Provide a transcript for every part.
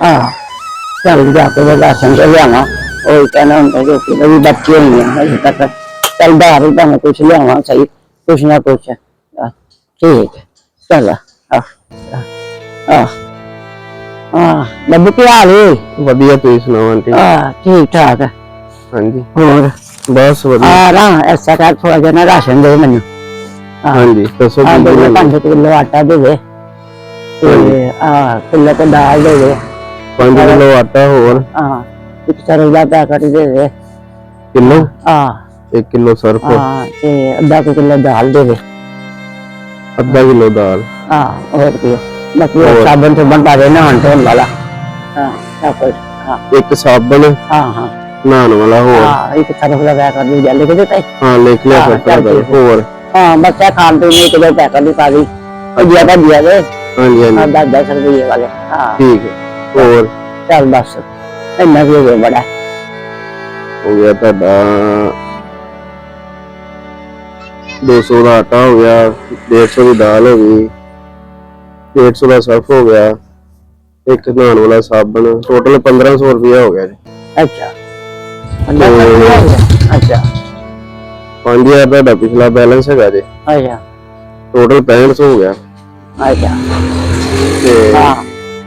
ਆ ਚੱਲ ਜਾ ਕੇ ਉਹਦਾ ਰਾਸ਼ਨ ਤੇ ਲਿਆਵਾਂ ਉਹ ਕਹਿੰਦਾ ਹੁੰਦਾ ਕਿ ਉਹ ਵੀ ਬੱਚੇ ਹੋਈਆਂ ਹਜੇ ਤੱਕ ਚੱਲ ਬਾਹਰ ਹੀ ਭਾਵੇਂ ਕੁਛ ਲਿਆਵਾਂ ਸਹੀ ਕੁਛ ਨਾ ਕੁਛ ਆ, ਠੀਕ ਹੈ, ਚੱਲ ਆ ਆ ਆ ਆ ਬੱਬੂ ਕੀ ਹਾਲ ਹੈ ਵਧੀਆ ਤੁਸੀਂ ਸੁਣਾਓ ਆਂਟੀ ਆ ਠੀਕ ਠਾਕ ਹੈ। ਹਾਂਜੀ ਹੋਰ ਬਸ ਵਧੀਆ ਆ ਰਾ ਐਸਾ ਕਰ ਥੋੜਾ ਜਿਹਾ ਨਾ ਰਾਸ਼ਨ ਦੇ ਮੈਨੂੰ ਆ ਹਾਂਜੀ ਦੱਸੋ ਆ ਕੀ ਦੇ ਬਣਾਉਣਾ? ਪੰਜ ਕਿਲੋ ਆਟਾ ਦੇ ਦੇ ਤੇ ਆ ਕਿਲੋ ਤੇ ਦਾਲ ਦੇ ਦੇ ਪੰਜ ਕਿਲੋ ਆਟਾ ਹੋਰ। ਆ ਇੱਕ ਸਰੋਂ ਦਾ ਪੈਕਟ ਦੇ ਦੇ। ਕਿਲੋ? ਆ 1 ਕਿਲੋ ਸਰਫ। ਆ ਤੇ ਅੱਧਾ ਕੁ ਕਿਲੋ ਦਾਲ ਦੇ ਦੇ। ਅੱਧਾ ਕਿਲੋ ਦਾਲ। ਆ ਹੋਰ ਕੀ। ਬਾਕੀ ਉਹ ਹੋਰ। ਸਾਬਣ ਤੋਂ ਬਣ ਪਾ ਦੇ ਨਹਾਉਣ ਧੋਣ ਵਾਲਾ। ਹਾਂ ਸਭ ਕੁਝ ਹਾਂ। ਇੱਕ ਸਾਬਣ ਹਾਂ ਹਾਂ। ਨਹਾਉਣ ਵਾਲਾ ਹੋਰ। ਹਾਂ ਇੱਕ ਸਰਫ ਦਾ ਪੈਕਟ ਵੀ ਜਲ ਕੇ ਦਿੱਤਾ ਈ। ਹਾਂ ਲਿਖ ਲਿਆ ਹਾਂ, ਸਰਫ ਦਾ ਚੱਲ ਠੀਕ ਹੈ। ਹੋਰ। ਹਾਂ। ਬੱਚਾ ਖਾਣ ਪੀਣ ਨੂੰ ਕਿਲੋ ਪੈਕਟ ਵੀ ਪਾ ਦੀ। ਉਹ ਜਿਆ ਦਾ ਦਿਆ ਦੇ ਦਸ ਦਸ ਹੋਰ। ਚੱਲ ਬਸ ਇੰਨਾ ਵੀ ਹੋ ਗਿਆ ਬੜਾ। ਹੋ ਗਿਆ ਤੁਹਾਡਾ 200 ਦਾ ਆਟਾ ਹੋ ਗਿਆ 150 ਦੀ ਦਾਲ ਹੋ ਗਈ 150 ਦਾ ਸਰਫ ਹੋ ਗਿਆ ਇੱਕ ਨਹਾਉਣ ਵਾਲਾ ਸਾਬਣ ਟੋਟਲ 1500 ਰੁਪਇਆ ਹੋ ਗਿਆ ਜੀ। ਅੱਛਾ। ਅੱਛਾ। 5000 ਤੁਹਾਡਾ ਪਿਛਲਾ ਬੈਲੈਂਸ ਹੈਗਾ ਜੀ। ਅੱਛਾ। ਟੋਟਲ 6500 ਹੋ ਗਿਆ। ਅੱਛਾ। ਤੇ ਹਾਂ।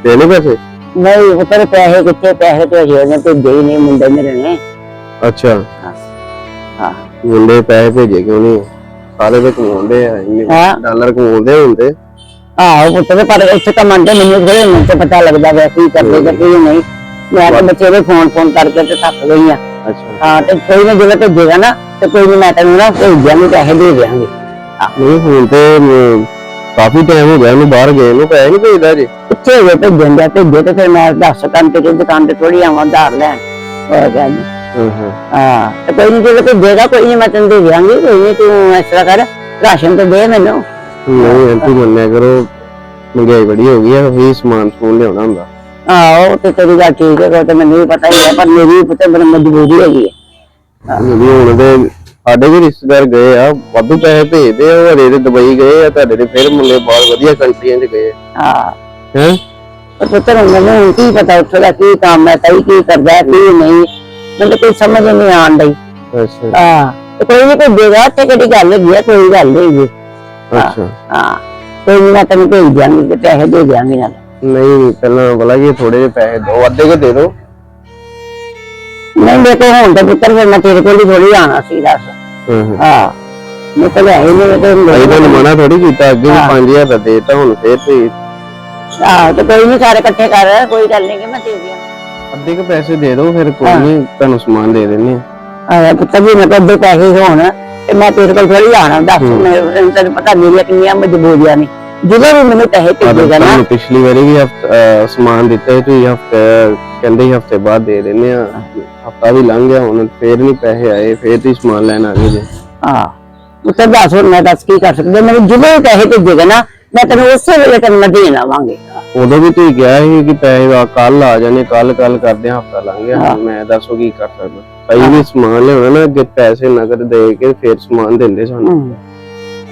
ਦੇਣੇ ਪੈਸੇ? ਨਹੀਂ ਉਤਰ ਪੈਸੇ ਕਿੱਥੇ ਪੈਸੇ ਤੇ ਅਜੇ ਉਹਨੇ ਭੇਜੇ ਹੀ ਨਹੀਂ ਮੁੰਡੇ ਮੇਰੇ ਨੇ। ਅੱਛਾ। ਹਾਂ। ਮੁੰਡੇ ਪੈਸੇ ਭੇਜੇ ਕਿਉਂ ਨਹੀਂ? ਸਾਰੇ ਤੇ ਕਮਾਉਂਦੇ ਆ ਇੰਨੇ ਹਾਂ। ਡਾਲਰ ਕਮਾਉਂਦੇ ਹੁੰਦੇ। ਆਹੋ ਪੁੱਤਰ ਪਰ ਉੱਥੇ ਤਾਂ ਮੰਨਦੇ ਮੈਨੂੰ ਥੋੜੇ ਮੈਨੂੰ ਤੇ ਪਤਾ ਲੱਗਦਾ ਵੈ ਕੀ ਕਰਦੇ ਤੇ ਕੀ ਨਹੀਂ। ਮੈਂ ਤਾਂ ਬੱਚੇ ਦੇ ਫੋਨ ਫੋਨ ਕਰਕੇ ਤੇ ਥੱਕ ਗਈ ਆ। ਅੱਛਾ। ਹਾਂ ਤੇ ਕੋਈ ਨਾ ਜਦੋਂ ਭੇਜੇਗਾ ਨਾ ਤੇ ਕੋਈ ਨਹੀਂ ਮੈਂ ਤੈਨੂੰ ਨਾ ਭੇਜ ਨੂੰ ਪੈਸੇ ਦੇ ਦਿਆਂਗੇ। ਨਹੀਂ ਹੁਣ ਤੇ ਮ, ਕਾਫੀ ਟਾਈਮ ਹੋ ਗਿਆ ਉਹਨੂੰ ਬਾਹਰ ਗਏ ਨੂੰ ਪੈਸੇ ਨਹੀਂ ਭੇਜਦਾ ਜੀ। ਕਿੱਥੇ ਹੋ ਭੇਜਣ ਦਾ ਭੇਜੇ ਤੇ ਫਿਰ ਮੈਂ ਦੱਸ ਕੰਮ ਤੇ ਕਿ ਦੁਕਾਨ ਤੇ ਥੋੜੀ ਆਵਾਂ ਧਾਰ ਲੈਣ। ਹੋ ਗਿਆ ਜੀ। ਹਾਂ ਤੇ ਕੋਈ ਨਹੀਂ ਜਦੋਂ ਭੇਜੇਗਾ ਕੋਈ ਨਹੀਂ ਮੈਂ ਤੈਨੂੰ ਦੇ ਦਿਆਂਗੀ ਕੋਈ ਨਹੀਂ ਤੂੰ ਇਸ ਤਰ੍ਹਾਂ ਕਰ ਰਾਸ਼ਨ ਤੇ ਦੇ ਮੈਨੂੰ। ਨਹੀਂ ਆਂਟੀ ਮੰਨਿਆ ਕਰੋ ਮਹਿੰਗਾਈ ਬੜੀ ਹੋ ਗਈ ਹੈ ਵੀ ਸਮਾਨ ਸਮੂਨ ਲਿਆਉਣਾ ਹੁੰਦਾ। ਆਹੋ ਤੇ ਤੇਰੀ ਗੱਲ ਠੀਕ ਹੈ ਉਹ ਤੇ ਮੈਨੂੰ ਵੀ ਪਤਾ ਹੀ ਹੈ ਪਰ ਮੇਰੀ ਪੁੱਤ ਬੜੀ ਮਜਬੂਰੀ ਹੈਗੀ ਹੈ। ਵੀ ਹੁਣ ਤੇ ਸਾਡੇ ਵੀ ਰਿਸ਼ਤੇਦਾਰ ਗਏ ਆ ਵਾਧੂ ਪੈਸੇ ਭੇਜਦੇ ਆ ਉਹ ਹਰੇ ਦੇ ਦੁਬਈ ਗਏ ਆ ਤੁਹਾਡੇ ਦੇ ਫਿਰ ਮੁੰਡੇ ਬਾਹਰ ਵਧੀਆ ਕੰਟਰੀਆਂ 'ਚ ਗਏ ਹਾਂ। ਹੈ? ਪਰ ਪੁੱਤਰ ਮੈਨੂੰ ਹੁਣ ਕੀ ਪਤਾ ਉੱਥੇ ਦਾ ਕੀ ਕੰਮ ਹੈ ਤਾਈ ਕੀ ਕਰਦਾ ਹੈ, ਕੀ ਨਹੀਂ। ਮੈਨੂੰ ਕੋਈ ਸਮਝ ਨਹੀਂ ਆਣ ਡਈ। ਅੱਛਾ। ਹਾਂ। ਤੇ ਕੋਈ ਨਹੀਂ ਕੋਈ ਦੇਗਾ ਤੇ ਕਿਹੜੀ ਗੱਲ ਹੈਗੀ ਹੈ ਕੋਈ ਗੱਲ ਨਹੀਂ ਹੈਗੀ। ਅੱਛਾ। ਹਾਂ। ਕੋਈ ਨੀ ਮੈਂ ਤੈਨੂੰ ਭੇਜ ਦਿਆਂਗੀ ਤੇ ਪੈਸੇ ਦੇ ਦਿਆਂਗੀ ਨਾਲ। ਨਹੀਂ ਪਹਿਲਾਂ ਬਲਾ ਜੀ ਥੋੜੇ ਜਿਹੇ ਪੈਸੇ ਦੋ ਅੱਧੇ ਕੇ ਦੇ ਦਿਓ ਨਹੀਂ ਦੇਖੋ ਹੁਣ ਤਾਂ ਪੁੱਤਰ ਫਿਰ ਮੈਂ ਤੇਰੇ ਕੋਲ ਹੀ ਥੋੜੀ ਆਣਾ ਸੀ ਦੱਸ। ਹਾਂ ਹਾਂ। ਹਾਂ ਮੈਂ ਤਾਂ ਲੈ ਹੀ ਨਹੀਂ ਤੇ ਅਸੀਂ ਤੁਹਾਨੂੰ ਮਨਾ ਥੋੜੀ ਕੀਤਾ ਅੱਗੇ ਵੀ ਹਾਂ। 5000 ਦਾ ਦੇਤਾ ਹੁਣ ਫੇਰ ਤੇ ਹਾਂ ਤੇ ਕੋਈ ਨਹੀਂ ਸਾਰੇ ਇਕੱਠੇ ਕਰ ਕੋਈ ਗੱਲ ਨਹੀਂ ਕਿ ਮੈਂ ਦੇ ਦਿਆਂ। ਅੱਧੇ ਕੇ ਪੈਸੇ ਦੇ ਦਿਓ ਫਿਰ ਕੋਈ। ਨਹੀਂ ਤੁਹਾਨੂੰ ਸਮਾਨ ਦੇ ਦਿੰਨੇ ਆ ਪੁੱਤਰ ਜੀ ਮੈਂ ਤਾਂ ਅੱਧੇ ਪੈਸੇ ਹੋਣ ਤੇ ਮੈਂ ਤੇਰੇ ਕੋਲ ਥੋੜੀ ਆਣਾ ਦੱਸ। ਮੈਂ ਤੈਨੂੰ ਪਤਾ ਮੇਰੀਆਂ ਕਿੰਨੀਆਂ ਮਜਬੂਰੀਆਂ ਨੇ। ਜਦੋਂ ਵੀ ਮੈਨੂੰ ਪੈਸੇ ਭੇਜੇਗਾ ਨਾ ਤੁਹਾਨੂੰ ਪਿਛਲੀ ਵਾਰੀ ਵੀ ਹਫਤਾ ਸਮਾਨ ਦਿੱਤਾ ਸੀ ਤੁਸੀਂ ਹਫ਼ਤੇ ਕਹਿੰਦੇ ਸੀ ਹਫ਼ਤੇ ਬਾਅਦ ਦੇ ਦਿੰਨੇ ਆ। ਹਫਤਾ ਵੀ ਲੰਘ ਗਿਆ ਹੁਣ ਫੇਰ ਨਹੀਂ ਪੈਸੇ ਆਏ ਫੇਰ ਤੁਸੀਂ ਸਮਾਨ ਲੈਣ ਆ ਗਏ ਜੇ। ਹਾਂ। ਪੁੱਤਰ ਦੱਸ ਹੁਣ ਮੈਂ ਦੱਸ ਕੀ ਕਰ ਸਕਦਾ? ਮੈਨੂੰ ਜਦੋਂ ਵੀ ਪੈਸੇ ਭੇਜੇਗਾ ਨਾ ਮੈਂ ਤੈਨੂੰ ਉਸੇ ਵੇਲੇ ਤੈਨੂੰ ਮੈਂ ਦੇਣ ਆਵਾਂਗੀ ਉਦੋਂ ਵੀ ਤੁਸੀਂ ਕਿਹਾ ਸੀ ਕਿ ਪੈਸੇ ਕੱਲ ਆ ਜਾਣੇ ਕੱਲ ਕੱਲ ਕਰਦੇ ਹਫਤਾ ਲੰਘ ਗਿਆ। ਮੈਂ ਦੱਸੋ ਕੀ ਕਰ ਸਕਦਾ? ਕਈ ਵੀ ਸਮਾਨ ਲਿਆਉਣਾ ਨਾ ਅੱਗੇ ਪੈਸੇ ਨਗਦ ਦੇ ਕੇ ਫੇਰ ਸਮਾਨ ਦਿੰਦੇ ਸਾਨੂੰ।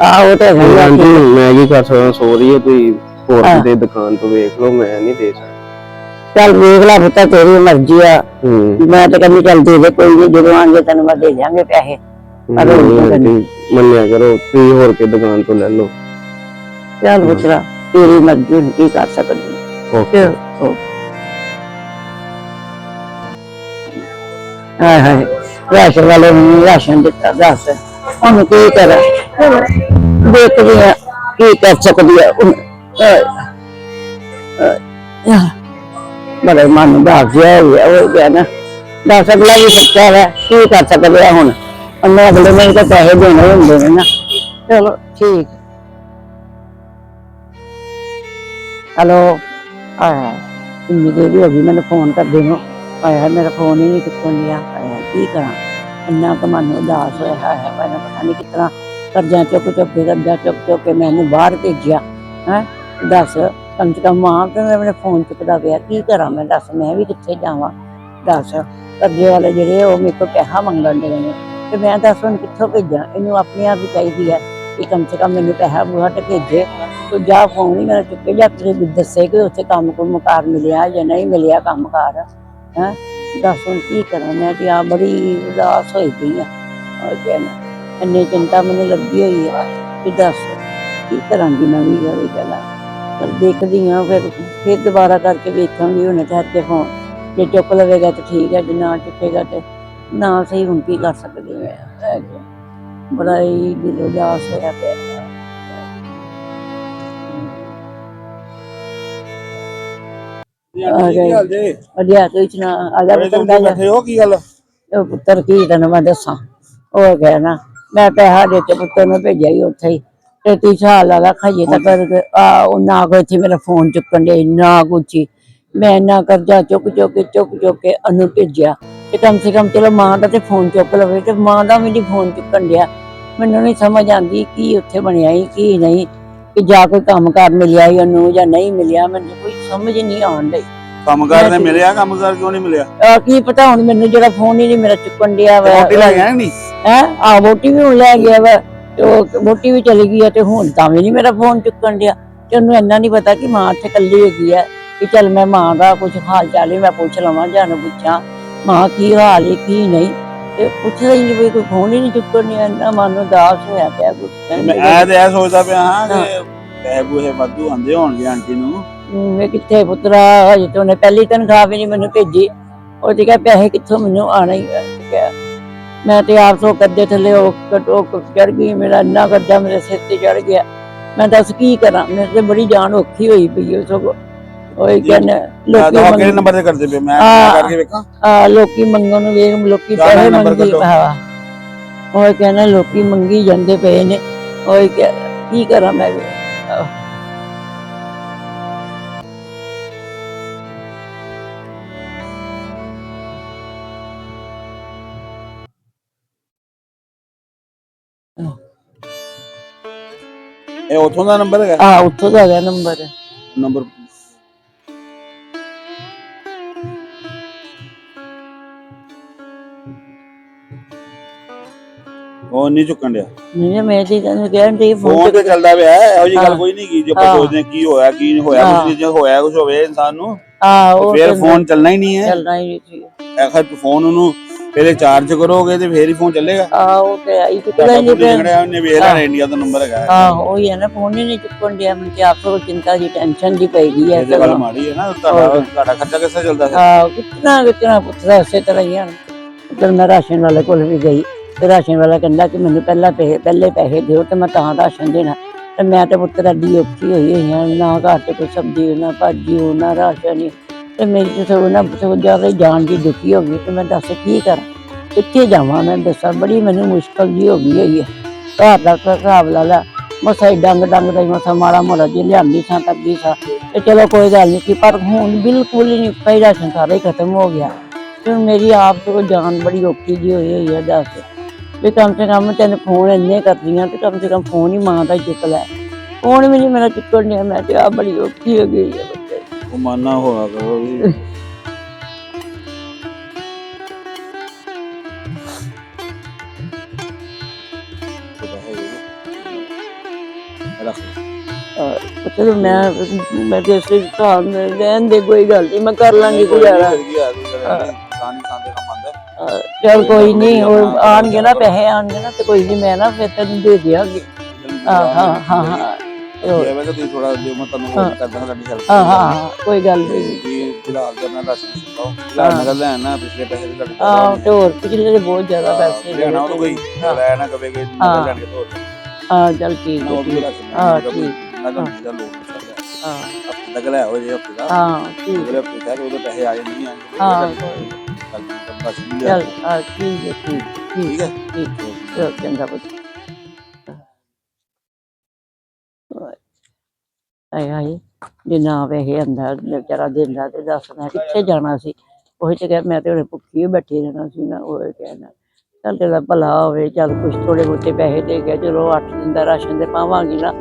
ਆਹ ਉਹ ਤੇ ਹੁਣ ਹੈ ਆਂਟੀ ਮੈਂ ਕੀ ਕਰ ਸਕਦਾ ਸੋ ਰਹੀ ਹੈ ਤੁਸੀਂ ਹੋਰ ਹਾਂ। ਕਿਤੇ ਦੁਕਾਨ ਤੋਂ ਵੇਖ ਲਓ ਮੈਂ ਨਹੀਂ ਦੇ ਸਕਦਾ। ਚੱਲ ਵੇਖ ਲੈ ਪੁੱਤਰ ਤੇਰੀ ਮਰਜ਼ੀ ਆ। ਹੂੰ। ਮੈਂ ਤਾਂ ਕਹਿੰਦੀ ਚੱਲ ਦੇ ਦੇ ਕੋਈ ਨਹੀਂ ਜਦੋਂ ਆਣਗੇ ਤੈਨੂੰ ਮੈਂ ਦੇ ਦਿਆਂਗੇ ਪੈਸੇ। ਪਰ ਉਹ ਨਹੀਂ ਨਹੀਂ ਆਂਟੀ, ਮੰਨਿਆ ਕਰੋ ਤੁਸੀਂ ਹੋਰ ਕੇ ਦੁਕਾਨ ਤੋਂ ਲੈ ਲਓ। ਚੱਲ ਪੁੱਤਰਾ ਤੇਰੀ ਮਰਜ਼ੀ ਹੁਣ ਕੀ ਕਰ ਸਕਦੀ ਓਕੇ। ਹਾਏ ਹਾਏ ਰਾਸ਼ਨ ਵਾਲੇ ਨੂੰ ਰਾਸ਼ਨ ਦਿੱਤਾ ਦੱਸ। ਉਹਨੂੰ ਕੀ ਕਰਾਂ? ਦੇਖਦੀ ਆ, ਕੀ ਕਰ ਸਕਦੀ ਆ ਬੜਾ ਮਨ ਦਾ ਜਿਆ ਉਹ ਗਿਆ ਨਾ। ਦੱਸ ਅਗਲਾ ਵੀ ਸੱਚਾ ਹੈ ਕੀ ਕਰ ਸਕਦੇ ਆ ਹੁਣ? ਉਹਨੇ ਅਗਲੇ ਨੇ ਤਾਂ ਪੈਸੇ ਦੇਣੇ ਹੁੰਦੇ ਨੇ ਨਾ। ਚਲੋ, ਠੀਕ। ਹੈਲੋ। ਆਇਆ। ਇੰਨੀ ਦੇਰ ਹੋ ਗਈ, ਮੈਨੂੰ ਫੋਨ ਕਰਦੇ ਨੂੰ। ਆਇਆ, ਮੇਰਾ ਫੋਨ ਹੀ ਨਹੀਂ ਕਿੱਥੋਂ ਲਿਆ। ਆਇਆ, ਕੀ ਕਰਾਂ? ਇੰਨਾ ਕੁ ਮਨ ਉਦਾਸ ਹੋਇਆ ਹੈ ਮੈਨੂੰ ਪਤਾ ਨਹੀਂ ਕਿਤਨਾ ਕਰਜ਼ਾ ਚੁੱਕ ਚੁੱਕ ਕੇ, ਕਰਜ਼ਾ ਚੁੱਕ ਚੁੱਕ ਕੇ ਮੈਨੂੰ ਬਾਹਰ ਭੇਜਿਆ, ਹੈ? ਦੱਸ, ਕਮ ਸੇ ਕਮ ਮਾਂ ਤੇ ਮੇਰੇ ਫੋਨ ਚੁੱਕਦਾ ਪਿਆ? ਕੀ ਕਰਾਂ ਮੈਂ? ਦੱਸ, ਮੈਂ ਵੀ ਕਿੱਥੇ ਜਾਵਾਂ? ਦੱਸ, ਕਰਜ਼ੇ ਵਾਲੇ ਜਿਹੜੇ ਉਹ ਮੇਰੇ ਕੋਲ ਪੈਸਾ ਮੰਗਣ ਦੇ ਨੇ। ਤੇ ਮੈਂ ਦੱਸ, ਹੁਣ ਕਿੱਥੋਂ ਭੇਜਾਂ? ਇਹਨੂੰ ਆਪਣੇ ਆਪ ਹੀ ਚਾਹੀਦੀ ਹੈ ਕਿ ਕਮ ਸੇ ਕਮ ਮੈਨੂੰ ਪੈਸਾ ਬੁਹਾ ਤੇ ਭੇਜੇ। ਤੂੰ ਜਾ ਫੋਨ ਨਹੀਂ ਮੇਰਾ ਚੁੱਕੇ ਜਾ ਤੇਰੇ ਵੀ ਦੱਸੇ ਕਿ ਉੱਥੇ ਕੰਮ ਕੋਈ ਮੁਕਾਰ ਮਿਲਿਆ ਜਾਂ ਨਹੀਂ ਮਿਲਿਆ ਕੰਮ ਕਾਰ, ਹੈ? ਦੱਸ, ਹੁਣ ਕੀ ਕਰਾਂ? ਮੈਂ ਤੇ ਆ ਬੜੀ ਉਦਾਸ ਹੋਈ ਪਈ ਆ। ਉਹ ਕਹਿਣਾ ਇੰਨੀ ਚਿੰਤਾ ਮੈਨੂੰ ਲੱਗੀ ਹੋਈ ਆ ਕਿ ਦੱਸ ਕੀ ਕਰਾਂਗੀ ਮੈਂ ਵੀ ਇਹ ਗੱਲਾਂ। ਪਰ ਦੇਖਦੀ ਆ ਫਿਰ ਫਿਰ ਦੁਬਾਰਾ ਕਰਕੇ ਵੇਖਾਂਗੀ ਉਹਨੇ ਠਹਿਰ ਕੇ ਫੋਨ ਜੇ ਚੁੱਕ ਲਵੇਗਾ ਤਾਂ ਠੀਕ ਹੈ ਜੇ ਨਾ ਚੁੱਕੇਗਾ ਤੇ ਨਾ ਸਹੀ ਹੁਣ ਕੀ ਕਰ ਸਕਦੇ ਆ। ਬੜਾ ਹੀ ਦਿਲ ਉਦਾਸ ਹੋਇਆ ਪਿਆ। ਹੈ। ਆ ਅੜਿਆ ਤੂੰ ਇਤਨਾ ਬਤੰਦਾ ਜਾ ਬੈਠੇ ਹੋ ਕੀ ਗੱਲ? ਉਹ ਪੁੱਤਰ ਕੀ ਤੈਨੂੰ ਮੈਂ ਦੱਸਾਂ? ਉਹ ਗਿਆ ਨਾ ਮੈਂ ਪੈਸਾ ਦੇ ਕੇ ਪੁੱਤਰ ਨੂੰ ਭੇਜਿਆ ਹੀ ਉੱਥੇ ਹੀ। ਤੇ ਤੀ ਸਾਲ ਵਾਲਾ ਖਾਈਏ ਤਾਂ ਕਰ ਆ ਉਹ ਨਾ ਕੋਈ ਇੱਥੇ ਮੇਰਾ ਫੋਨ ਚੁੱਕਣ ਦੇ ਨਾ ਕੁਛ। ਮੈਂ ਇੰਨਾ ਕਰਜ਼ਾ ਚੁੱਕ ਚੁੱਕ ਕੇ ਚੁੱਕ ਚੁੱਕ ਕੇ ਅਨੂ ਭੇਜਿਆ। ਤੇ ਕਮ ਸੇ ਕਮ ਚਲੋ ਮਾਂ ਦਾ ਤੇ ਫੋਨ ਚੁੱਕ ਲਵੇ ਤੇ ਮਾਂ ਦਾ ਵੀ ਨਹੀਂ ਫੋਨ ਚੁੱਕਣ ਡਿਆ। ਮੈਨੂੰ ਨਹੀਂ ਸਮਝ ਆਂਦੀ ਕੀ ਉੱਥੇ ਬਣਿਆ ਹੀ ਕੀ ਨਹੀਂ ਕਿ ਜਾ ਕੋਈ ਕੰਮ ਕਾਰ ਮਿਲਿਆ ਹੀ ਉਹਨੂੰ ਜਾਂ ਨਹੀਂ ਮਿਲਿਆ। ਮੈਨੂੰ ਕੋਈ ਸਮਝ ਨਹੀਂ ਆਉਣ ਡਈ। ਕੰਮਕਾਰ ਨੇ ਮਿਲਿਆ ਕੰਮਕਾਰ ਕਿਉਂ ਨਹੀਂ ਮਿਲਿਆ? ਆ ਕੀ ਪਤਾ ਹੁਣ ਮੈਨੂੰ ਜਿਹੜਾ ਫੋਨ ਹੀ ਨਹੀਂ ਮੇਰਾ ਚੁੱਕਣ ਡਿਆ ਵਾ। ਰੋਟੀ ਲੈ ਗਿਆ ਨਹੀਂ? ਹੈ? ਆ ਵੋਟੀ ਵੀ ਹੁਣ ਲੈ ਗਿਆ ਵਾ ਤੇ ਉਹ ਵੋਟੀ ਵੀ ਚਲੀ ਗਈ ਆ ਤੇ ਹੁਣ ਤਾਂ ਵੀ ਨਹੀਂ ਮੇਰਾ ਫੋਨ ਚੁੱਕਣ ਡਿਆ। ਤੇ ਉਹਨੂੰ ਇੰਨਾ ਨਹੀਂ ਪਤਾ ਕਿ ਮਾਂ ਇੱਥੇ ਇਕੱਲੀ ਹੈਗੀ ਆ ਕਿ ਚੱਲ ਮੈਂ ਮਾਂ ਦਾ ਕੁਝ ਹਾਲ ਚਾਲ ਹੀ ਮੈਂ ਪੁੱਛ ਲਵਾਂ ਜਾਂ ਨੂੰ ਪੁੱਛਾਂ ਮਾਂ ਕੀ ਹਾਲ ਹੈ ਕੀ ਨਹੀਂ। ਤੇ ਪੁੱਛਦਾ ਹੀ ਨਹੀਂ ਵੀ ਕੋਈ ਫੋਨ ਹੀ ਨਹੀਂ ਚੁੱਕਣ ਡਿਆ ਇੰਨਾ ਮਨ ਨੂੰ ਦਾਸ ਹੋਇਆ ਪਿਆ ਕੁਝ ਮੈਂ ਐ ਤੇ ਐ ਸੋਚਦਾ ਪਿਆ ਹਾਂ ਕਿ ਪੈਸੇ ਬੂਹੇ ਵਾਧੂ ਆਂਦੇ ਹੋਣਗੇ ਆਂਟੀ ਨੂੰ। ਮੈਂ ਕਿੱਥੇ ਪੁੱਤਰਾ? ਹਜੇ ਤੇ ਉਹਨੇ ਪਹਿਲੀ ਤਨਖਾਹ ਵੀ ਨਹੀਂ ਮੈਨੂੰ ਭੇਜੀ। ਉਹ ਤੇ ਕਿਹਾ ਪੈਸੇ ਕਿੱਥੋਂ ਮੈਨੂੰ ਆਣਾ ਹੀ ਕਿਹਾ, ਮੈਂ ਤੇ ਆਪ ਸੋ ਕਰਦੇ ਥੱਲੇ ਉਹ ਕਟੋ ਚੜ ਗਈ ਮੇਰਾ ਇੰਨਾ ਕਰਜ਼ਾ ਮੇਰੇ ਸਿਰ ਤੇ ਚੜ ਗਿਆ। ਮੈਂ ਦੱਸ ਕੀ ਕਰਾਂ? ਮੇਰੇ ਤੇ ਬੜੀ ਜਾਨ ਔਖੀ ਹੋਈ ਪਈ ਹੈ ਸਗੋਂ। ਉਹ ਹੀ ਕਹਿੰਦੇ ਲੋਕੀ ਕਿਹੜੇ ਨੰਬਰ ਤੇ ਕਰਦੇ ਪਏ? ਮੈਂ ਕਰਕੇ ਵੇਖਾਂ। ਆ ਲੋਕੀ ਮੰਗਣ ਨੂੰ ਵੇਖ ਲੋਕੀ ਪੈਸੇ ਮੰਗੀ। ਹਾਂ। ਉਹ ਕਹਿੰਦਾ ਲੋਕੀ ਮੰਗੀ ਜਾਂਦੇ ਪਏ ਨੇ। ਉਹ ਕਹਿ- ਕੀ ਕਰਾਂ ਮੈਂ ਵੀ? ਇਹ ਉਥੋਂ ਦਾ ਨੰਬਰ ਹੈਗਾ ਆ ਉੱਥੋਂ ਦਾ ਹੈਗਾ ਨੰਬਰ ਨੰਬਰ ਉਹ ਨਹੀਂ ਚੁੱਕਣ ਡਿਆ ਨਹੀਂ ਮੈਂ ਤੇ ਤੈਨੂੰ ਕਹਿਣ ਦੀ ਫੋਨ ਤੇ ਚੱਲਦਾ ਪਿਆ ਹੈ, ਇਹੋ ਜੀ ਗੱਲ ਹਾਂ। ਕੋਈ ਨਹੀਂ ਕੀ ਜੇ ਆਪਾਂ ਹਾਂ। ਸੋਚਦੇ ਹਾਂ ਕੀ ਹੋਇਆ ਕੀ ਨਹੀਂ ਹੋਇਆ ਹਾਂ। ਕੁਝ ਜੇ ਹੋਇਆ ਕੁਝ ਹੋਵੇ ਇਨਸਾਨ ਨੂੰ ਆ ਉਹ ਫਿਰ ਫੋਨ ਚੱਲਣਾ ਹੀ ਨਹੀਂ ਹੈ ਚੱਲਣਾ ਹੀ ਨਹੀਂ ਸੀ ਆਖਰ ਫੋਨ ਉਹਨੂੰ ਪਹਿਲੇ ਚਾਰਜ ਕਰੋਗੇ ਤੇ ਫੇਰ ਹੀ ਫੋਨ ਚੱਲੇਗਾ। ਆ ਉਹ ਤੇ ਆਈ ਤੇ ਤੁਹਾਡਾ ਕੋਈ ਨਹੀਂ ਫੋਨ ਨਿਕੜਿਆ ਉਹਨੇ ਵੇਖ ਲਿਆ ਇੰਡੀਆ ਦਾ ਨੰਬਰ ਹੈਗਾ। ਆ ਉਹ ਹੀ ਹੈ ਨਾ ਫੋਨ ਹੀ ਨਹੀਂ ਚੁੱਕਣ ਡਿਆ ਮੈਨੂੰ ਤੇ ਆਪ ਤੋਂ ਚਿੰਤਾ ਦੀ ਟੈਨਸ਼ਨ ਦੀ ਪਈ ਗਈ ਹੈ ਇਹ ਤਾਂ ਗੱਲ ਮਾੜੀ ਹੈ ਨਾ ਤੁਹਾਡਾ ਤੁਹਾਡਾ ਖਰਚਾ ਕਿੱਥੇ ਚੱਲਦਾ ਹੈ ਆ ਕਿਤਨਾ ਕਿਤਨਾ ਪੁੱਤਰਾ ਉਸੇ ਤਰ੍ਹਾਂ ਹੀ ਹਨ ਫਿਰ ਮੈਂ ਰਾਸ਼ਨ ਵਾਲੇ ਕੋਲ ਵੀ ਗਈ ਤੇ ਰਾਸ਼ਨ ਵਾਲਾ ਕਹਿੰਦਾ ਕਿ ਮੈਨੂੰ ਪਹਿਲਾਂ ਪੈਸੇ ਪਹਿਲੇ ਪੈਸੇ ਦਿਓ ਤੇ ਮੈਂ ਤਾਂ ਰਾਸ਼ਨ ਦੇਣਾ। ਤੇ ਮੈਂ ਤੇ ਪੁੱਤਰ ਅੱਡੀ ਔਖੀ ਹੋਈ ਹੋਈ ਹਾਂ ਨਾ ਘਰ ਤੇ ਕੋਈ ਸਬਜ਼ੀ ਨਾ ਭਾਜੀ ਹੋ ਨਾ ਰਾਸ਼ਨ ਹੀ। ਤੇ ਮੇਰੀ ਤੇ ਸਗੋਂ ਨਾ ਜ਼ਿਆਦਾ ਹੀ ਜਾਨ ਦੀ ਦੁਖੀ ਹੋ ਗਈ ਤੇ ਮੈਂ ਦੱਸ ਕੀ ਕਰਾਂ? ਕਿੱਥੇ ਜਾਵਾਂ ਮੈਂ ਦੱਸਾਂ? ਬੜੀ ਮੈਨੂੰ ਮੁਸ਼ਕਲ ਜੀ ਹੋ ਗਈ ਹੋਈ ਹੈ ਘਰ ਦਾ ਹਿਸਾਬ ਲਾ ਲਾ, ਮਸਾ ਹੀ ਡੰਗ ਡੰਗ ਦਾ ਹੀ ਮਸਾ ਮਾੜਾ ਮੋੜਾ ਜੇ ਲਿਆਂਦੀ ਸਾਂ ਤੱਕਦੀ ਸਾਂ। ਤੇ ਚਲੋ ਕੋਈ ਗੱਲ ਨਹੀਂ ਸੀ, ਪਰ ਹੁਣ ਬਿਲਕੁਲ ਹੀ ਨਹੀਂ ਪਈ ਰਾਸ਼ਨ ਸਾਰਾ ਹੀ ਖਤਮ ਹੋ ਗਿਆ। ਤੇ ਮੇਰੀ ਆਪ ਤੋਂ ਜਾਨ ਬੜੀ ਔਖੀ ਜੀ ਹੋਈ ਹੋਈ ਹੈ ਦੱਸ। ਵੀ ਕਮ ਸੇ ਕਮ ਤੈਨੂੰ ਫੋਨ ਇੰਨੇ ਕਰਦੀਆਂ ਤੇ ਕਮ ਸੇ ਕਮ ਫੋਨ ਹੀ ਮਾਂ ਦਾ ਹੀ ਚੁੱਕ ਲੈ। ਫੋਨ ਵੀ ਨਹੀਂ ਮੇਰਾ ਚੁੱਕਣ ਡਿਆ, ਮੈਂ ਤੇ ਆ ਬੜੀ ਔਖੀ ਹੋ ਗਈ ਹੈ ਮਾਨਾ ਹੋਇਆ ਕਰੋ ਵੀ ਚਲੋ ਮੈਂ ਮੈਂ ਤੇ ਇਸੇ में ਰਹਿਣ ਦੇ ਕੋਈ ਗੱਲ ਨਹੀਂ ਮੈਂ ਕਰ ਲਾਂਗੀ ਗੁਜ਼ਾਰਾ। ਚੱਲ ਕੋਈ ਨਹੀਂ ਉਹ ਆਣਗੇ ਨਾ ਪੈਸੇ ਆਣਗੇ ਨਾ ਤੇ ਕੋਈ ਨਹੀਂ ਮੈਂ ਨਾ ਫਿਰ ਤੈਨੂੰ ਦੇ ਦਿਆਂਗੀ। ਹਾਂ ਹਾਂ ਹਾਂ। ਹਾਂ ਉਹ- ਇਹ ਵੇ ਕਿ ਤੁਸੀਂ ਥੋੜਾ ਜਿਹਾ ਮੈਂ ਤੁਹਾਨੂੰ ਹੋਰ ਕਰਦਾ ਤੁਹਾਡੀ ਹੈਲਪ ਹਾਂ ਹਾਂ ਹਾਂ, ਕੋਈ ਗੱਲ ਨਹੀਂ। ਜੀ ਫਿਲਹਾਲ ਤੇ ਆਪਣਾ ਰਾਸ਼ਨ ਸੁਣਾਓ। ਫਿਲਹਾਲ ਨਗਰ ਲੈਣਾ ਪਿਛਲੇ ਪੈਸੇ ਵੀ ਤੁਹਾਡੇ ਹਾਂ ਤੇ ਹੋਰ ਪਿਛਲੇ ਦੇ ਬਹੁਤ ਜ਼ਿਆਦਾ ਪੈਸੇ ਲੈਣਾ ਉਹ ਕੋਈ ਲੈ ਨਾ ਕਵੇ ਕਿ ਨਗਰ ਲੈਣ ਕੇ ਤੋਰ ਹਾਂ ਚੱਲ ਠੀਕ ਹੈ ਹਾਂ, ਠੀਕ। ਦਾ ਹਾਂ। ਹਫ਼ਤੇ ਤੱਕ ਲੈ ਹੋ ਜੇ ਹਫ਼ਤੇ ਦਾ। ਹਾਂ ਠੀਕ। ਅਗਲੇ ਹਫ਼ਤੇ ਤੱਕ ਉਹਦੇ ਪੈਸੇ ਆ ਜਾਣਗੇ ਹਾਂ। ਚੱਲ ਹਾਂ ਠੀਕ ਹੈ ਠੀਕ ਠੀਕ ਹੈ? ਠੀਕ। ਚੰਗਾ ਪੁੱਤ। ਆਏ ਹਾਏ ਜੇ ਨਾ ਪੈਸੇ ਅੰਦਰ ਵਿਚਾਰਾ ਦਿੰਦਾ ਤੇ ਦੱਸ ਮੈਂ ਕਿੱਥੇ ਜਾਣਾ ਸੀ। ਉਹ ਤੇ ਕਹਿ, ਮੈਂ ਤੇ ਉਹਨੇ ਭੁੱਖੀ ਬੈਠੀ ਰਹਿਣਾ ਸੀ ਨਾ, ਉਹ ਕਹਿਣਾ ਚੱਲ ਤੇਰਾ ਭਲਾ ਹੋਵੇ, ਚੱਲ ਕੁਛ ਥੋੜੇ ਬਹੁਤੇ ਪੈਸੇ ਦੇ ਕੇ ਚਲੋ 8 ਦਿਨ ਦਾ ਰਾਸ਼ਨ ਦੇ ਪਾਵਾਂਗੀ ਨਾ।